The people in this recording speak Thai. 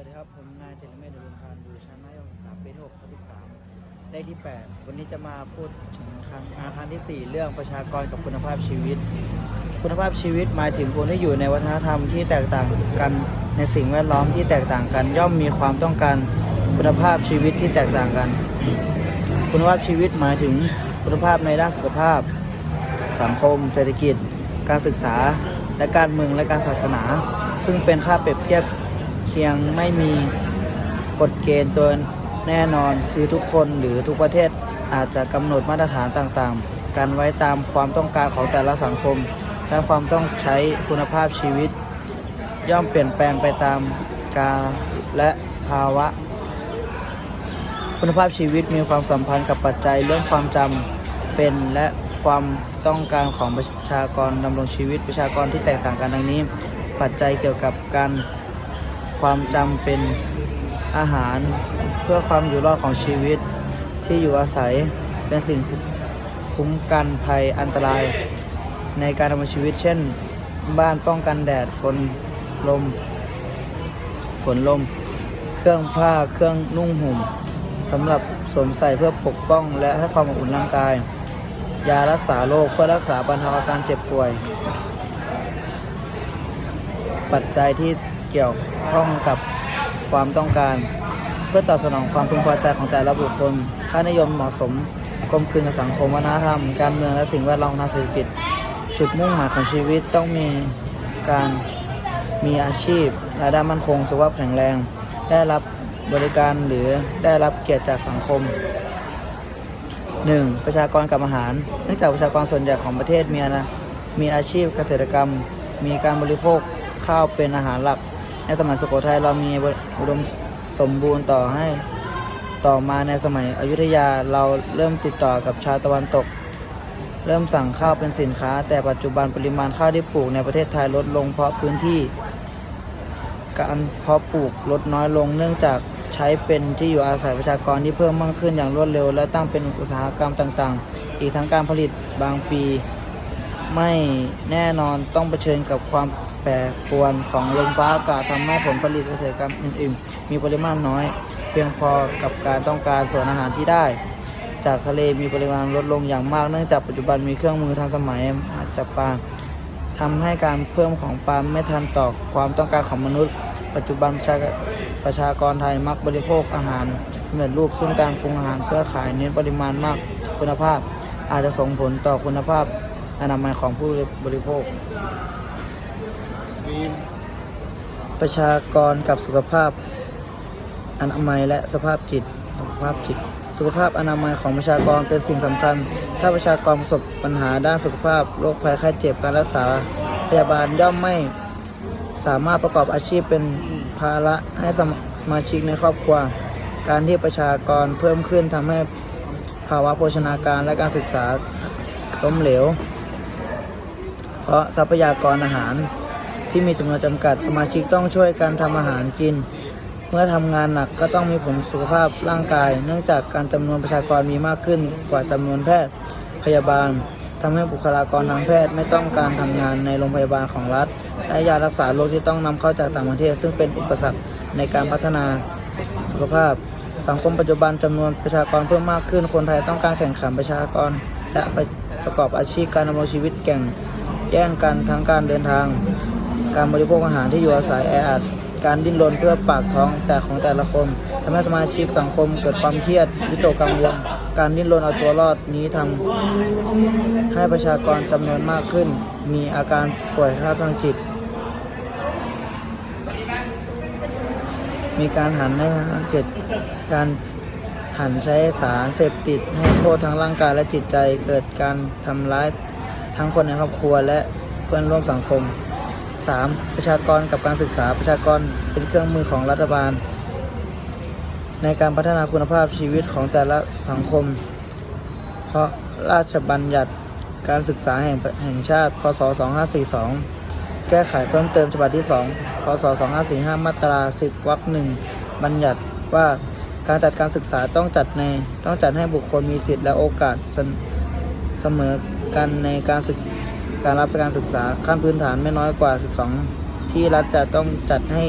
วัสดีครับ ผมนายเจริญเมธดลพานธ์อยู่ชั้นมัธยมศึกษาปีที่6ข้อ13เลขที่ 8 วันนี้จะมาพูดถึงครั้งงานครั้งที่ 4 เรื่องประชากรกับคุณภาพชีวิต คุณภาพชีวิตหมายถึงคนที่อยู่ในวัฒนธรรมที่แตกต่างกันในสิ่งแวดล้อมที่แตกต่างกัน ย่อมมีความต้องการคุณภาพชีวิตที่แตกต่างกัน คุณภาพชีวิตหมายถึงคุณภาพในด้านสุขภาพ สังคม เศรษฐกิจ การศึกษา และการเมืองและการศาสนา ซึ่งเป็นค่าเปรียบเทียบ คียงไม่มีกฎเกณฑ์ตัวแน่นอนคือทุกคนหรือทุกประเทศอาจจะกำหนดมาตรฐานต่างๆ กันไว้ตามความต้องการของแต่ละสังคม และความต้องใช้คุณภาพชีวิต ย่อมเปลี่ยนแปลงไปตามกาลและภาวะ คุณภาพชีวิตมีความสัมพันธ์กับปัจจัยเรื่องความจำเป็นและความต้องการของประชากรดำรงชีวิตประชากรที่แตกต่างกันดังนี้ ปัจจัยเกี่ยวกับการ ความจำเป็นอาหารเพื่อความอยู่รอดของชีวิตที่อยู่อาศัยเป็นสิ่งคุ้มกันภัยอันตรายในการดำรงชีวิต เช่น บ้านป้องกันแดดฝนลม ฝนลม เครื่องผ้าเครื่องนุ่งห่มสำหรับสวมใส่เพื่อปกป้อง และให้ความอบอุ่นร่างกาย ยารักษาโรคเพื่อรักษาบรรเทาอาการเจ็บป่วย ปัจจัยที่ เกี่ยวข้องกับความต้องการ เพื่อตอบสนองความพึงพอใจของแต่ละบุคคล ค่านิยมเหมาะสมกลมกลืนกับสังคมวัฒนธรรม การเมืองและสิ่งแวดล้อมทางเศรษฐกิจ จุดมุ่งหมายของชีวิตต้องมีการมีอาชีพรายได้มั่นคงสุขภาพแข็งแรง ได้รับบริการหรือได้รับเกียรติจากสังคม 1. ประชากรกับอาหาร เนื่องจากประชากรส่วนใหญ่ของประเทศมีนะมีอาชีพเกษตรกรรม มีการบริโภคข้าวเป็นอาหารหลัก ในสมัยสุโขทัยเรามีอุดมสมบูรณ์ต่อให้ต่อมาในสมัยอยุธยาเราเริ่มติดต่อกับชาวตะวันตก เริ่มสั่งข้าวเป็นสินค้า แต่ปัจจุบันปริมาณข้าวที่ปลูกในประเทศไทยลดลงเพราะพื้นที่ การเพาะปลูกลดน้อยลง เนื่องจากใช้เป็นที่อยู่อาศัยประชากรที่เพิ่มมากขึ้นอย่างรวดเร็ว และตั้งเป็นอุตสาหกรรมต่างๆ อีกทั้งการผลิตบางปี ไม่แน่นอนต้องเผชิญกับความ แปรปรวนของลมฟ้าอากาศทำให้ผลผลิตเกษตรกรรมอื่นๆ มีปริมาณน้อย เพียงพอกับการต้องการส่วนอาหารที่ได้ จากทะเลมีปริมาณลดลงอย่างมากเนื่องจากปัจจุบันมีเครื่องมือทันสมัยมาจับปลาทำให้การเพิ่มของปลาไม่ทันต่อความต้องการของมนุษย์ ปัจจุบันประชาประชากรไทยมักบริโภคอาหารสำเร็จรูปซึ่งการปรุงอาหารเพื่อขายเน้นปริมาณมากคุณภาพ อาจจะส่งผลต่อคุณภาพอนามัยของผู้บริโภค ประชากรกับสุขภาพอนามัยและสภาพจิตสุขภาพจิต สุขภาพอนามัยของประชากรเป็นสิ่งสำคัญ ถ้าประชากรประสบปัญหาด้านสุขภาพโรคภัยไข้เจ็บการรักษาพยาบาลย่อมไม่สามารถประกอบอาชีพเป็นภาระให้สมสมาชิกในครอบครัว การที่ประชากรเพิ่มขึ้นทำให้ภาวะโภชนาการและการศึกษาล้มเหลว เพราะทรัพยากรอาหาร ที่มีจำนวนจำกัด สมาชิกต้องช่วยกันทำอาหารกิน เมื่อทำงานหนักก็ต้องมีผลสุขภาพร่างกาย เนื่องจากการจำนวนประชากรมีมากขึ้นกว่าจำนวนแพทย์พยาบาลทำให้บุคลากรทางแพทย์ไม่ต้องการทำงานในโรงพยาบาลของรัฐ และยารักษาโรคที่ต้องนำเข้าจากต่างประเทศ ซึ่งเป็นอุปสรรคในการพัฒนาสุขภาพ สังคมปัจจุบันจำนวนประชากรเพิ่มมากขึ้น คนไทยต้องการแข่งขันประชากร และประประกอบอาชีพการดำรงชีวิตแข่งแย่งกันทั้งการเดินทาง การบริโภคอาหารที่อยู่อาศัยแออัดการดิ้นรนเพื่อปากท้องแต่ของแต่ละคนทำให้สมาชิกสังคมเกิดความเครียดวิตกกังวลการดิ้นรนเอาตัวรอดนี้ทำให้ประชากรจำนวนมากขึ้น มีอาการป่วยทางจิต มีการหันให้เกิดการหันใช้สารเสพติดให้โทษทั้งร่างกายและจิตใจเกิดการทำร้ายทั้งคนในครอบครัวและเพื่อนร่วมสังคม 3. ประชากรกับการศึกษาประชากรเป็นเครื่องมือของรัฐบาล ในการพัฒนาคุณภาพชีวิตของแต่ละสังคม เพราะราชบัญญัติการศึกษาแห่งแห่งชาติ พศ 2542 แก้ไขเพิ่มเติมฉบับที่ 2 พศ 2545 มาตรา 10 วรรคหนึ่งบัญญัติว่าการจัดการศึกษาต้องจัดในต้องจัดให้บุคคลมีสิทธิและโอกาสเสสมอกันในการศึกษา การรับการศึกษาขั้นพื้นฐานไม่น้อยกว่า 12 ที่รัฐจะต้องจัดให้